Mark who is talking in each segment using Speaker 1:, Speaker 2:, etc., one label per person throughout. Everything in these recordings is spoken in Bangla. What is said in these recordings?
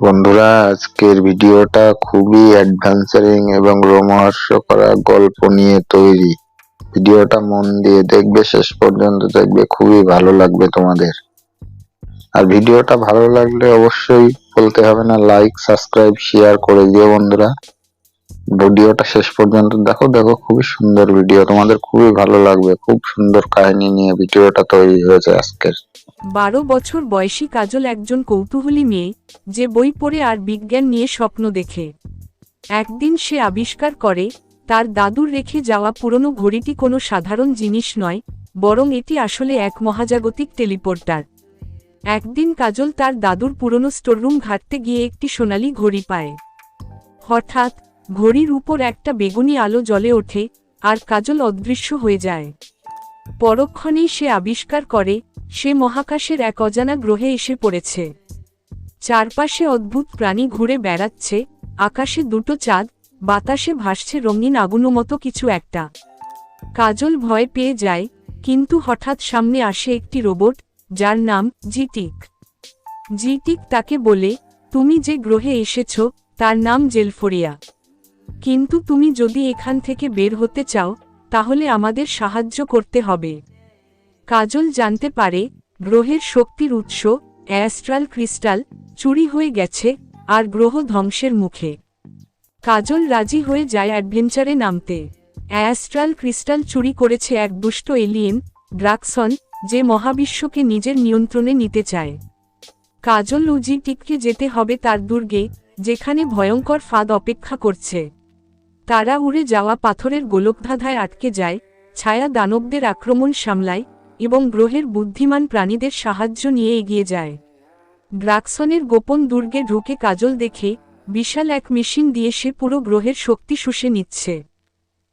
Speaker 1: বন্ধুরা, আজকের ভিডিওটা খুবই অ্যাডভেঞ্চারিং এবং রোমহর্ষ করা গল্প নিয়ে তৈরি। ভিডিওটা মন দিয়ে দেখবে, শেষ পর্যন্ত দেখবে, খুবই ভালো লাগবে তোমাদের। আর ভিডিওটা ভালো লাগলে অবশ্যই বলতে হবে না লাইক সাবস্ক্রাইব শেয়ার করে দিও বন্ধুরা। ভিডিওটা শেষ পর্যন্ত দেখো। দেখো, খুবই সুন্দর ভিডিও। তোমাদের খুবই ভালো লাগবে। খুব সুন্দর কাহিনী নিয়ে ভিডিওটা তৈরি হয়েছে আজকের।
Speaker 2: বারো বছর বয়সী কাজল একজন কৌতূহলী মেয়ে, যে বই পড়ে আর বিজ্ঞান নিয়ে স্বপ্ন দেখে। একদিন সে আবিষ্কার করে, তার দাদুর রেখে যাওয়া পুরনো ঘড়িটি কোনো সাধারণ জিনিস নয়, বরং এটি আসলে এক মহাজাগতিক টেলিপোর্টার। একদিন কাজল তার দাদুর পুরনো স্টোররুম ঘাটতে গিয়ে একটি সোনালী ঘড়ি পায়। হঠাৎ ঘড়ির উপর একটা বেগুনি আলো জ্বলে ওঠে, আর কাজল অদৃশ্য হয়ে যায়। পরক্ষণেই সে আবিষ্কার করে, সে মহাকাশের এক অজানা গ্রহে এসে পড়েছে। চারপাশে অদ্ভুত প্রাণী ঘুরে বেড়াচ্ছে, আকাশে দুটো চাঁদ, বাতাসে ভাসছে রঙিন আগুনো মতো কিছু একটা। কাজল ভয় পেয়ে যায়, কিন্তু হঠাৎ সামনে আসে একটি রোবট, যার নাম জিটিক জিটিক তাকে বলে, তুমি যে গ্রহে এসেছ, তার নাম জেলফোরিয়া। কিন্তু তুমি যদি এখান থেকে বের হতে চাও, তাহলে আমাদের সাহায্য করতে হবে। কাজল জানতে পারে, গ্রহের শক্তির উৎস, অ্যাস্ট্রাল ক্রিস্টাল, চুরি হয়ে গেছে, আর গ্রহ ধ্বংসের মুখে। কাজল রাজি হয়ে যায় অ্যাডভেঞ্চারে নামতে। অ্যাস্ট্রাল ক্রিস্টাল চুরি করেছে এক দুষ্ট এলিয়েন ড্রাকসন যে মহাবিশ্বকে নিজের নিয়ন্ত্রণে নিতে চায়। কাজল উজি টিককে যেতে হবে তার দুর্গে যেখানে ভয়ঙ্কর ফাঁদ অপেক্ষা করছে। তারা উড়ে যাওয়া পাথরের গোলকধাঁধায় আটকে যায়, ছায়া দানবদের আক্রমণ সামলায় এবং গ্রহের বুদ্ধিমান প্রাণীদের সাহায্য নিয়ে এগিয়ে যায়। ড্রাকসনের গোপন দুর্গে ঢুকে কাজল দেখে বিশাল এক মেশিন দিয়ে সে পুরো গ্রহের শক্তি শুষে নিচ্ছে।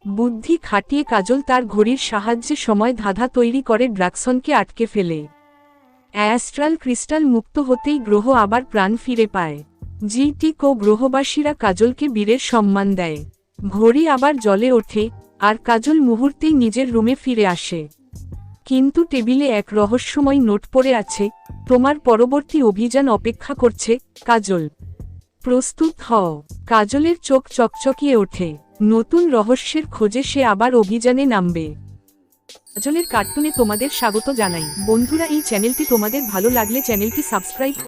Speaker 2: বুদ্ধি খাটিয়ে কাজল তার ঘড়ির সাহায্যে সময় ধাঁধা তৈরি করে ড্রাকসনকে আটকে ফেলে। অ্যাস্ট্রাল ক্রিস্টাল মুক্ত হতেই গ্রহ আবার প্রাণ ফিরে পায়। জিটিক ও গ্রহবাসীরা কাজলকে বীরের সম্মান দেয়। ঘড়ি আবার জলে ওঠে, আর কাজল মুহূর্তেই নিজের রুমে ফিরে আসে। কিন্তু টেবিলে এক রহস্যময় নোট পড়ে আছে, তোমার পরবর্তী অভিযান অপেক্ষা করছে, কাজল। প্রস্তুত হও। কাজলের চোখ চকচকিয়ে ওঠে। নতুন রহস্যের খোঁজে সে আবার অভিযানে নামবে। কাজলের কার্টুনে তোমাদের স্বাগত জানাই। বন্ধুরা, এই চ্যানেলটি তোমাদের ভালো লাগলে চ্যানেলটি সাবস্ক্রাইব